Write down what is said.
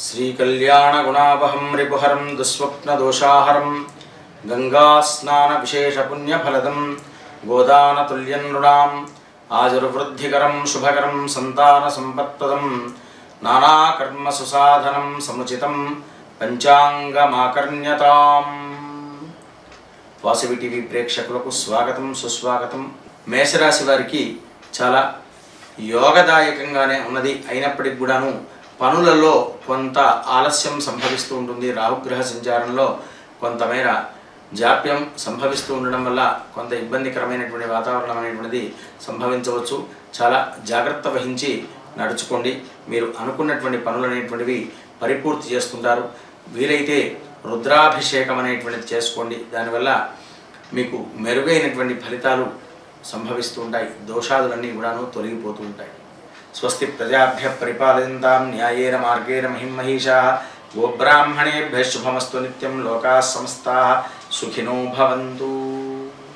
శ్రీకళ్యాణగుణావహం రిపుహరం దుస్వప్నదోషాహరం గంగాస్నానవిశేషపుణ్యఫలదం గోదానతుల్యం నృణాం ఆజుర్వృద్ధికరం శుభకరం సంతానసంపత్పదం నానాకర్మసుసాధనం సముచితం పంచాంగమాకర్ణ్యతాం. Vasavi TV ప్రేక్షకులకు స్వాగతం సుస్వాగతం. మేషరాశి వారికి చాలా యోగదాయకంగానే ఉన్నది. అయినప్పటికి కూడాను పనులలో కొంత ఆలస్యం సంభవిస్తూ ఉంటుంది. రాహుగ్రహ సంచారంలో కొంతమేర జాప్యం సంభవిస్తూ ఉండడం వల్ల కొంత ఇబ్బందికరమైనటువంటి వాతావరణం అనేటువంటిది సంభవించవచ్చు. చాలా జాగ్రత్త వహించి నడుచుకోండి. మీరు అనుకున్నటువంటి పనులు అనేటువంటివి పరిపూర్తి చేస్తుంటారు. వీలైతే రుద్రాభిషేకం అనేటువంటిది చేసుకోండి. దానివల్ల మీకు మెరుగైనటువంటి ఫలితాలు సంభవిస్తూ ఉంటాయి దోషాదులన్నీ కూడాను తొలగిపోతూ ఉంటాయి. స్వస్తి ప్రజాభ్య పరిపాలయంతాం న్యాయేన మార్గేణ మహిమహిషా గోబ్రాహ్మణేభ్య శుభమస్తు నిత్యం లోకా సంస్థా సుఖినో భవంతు.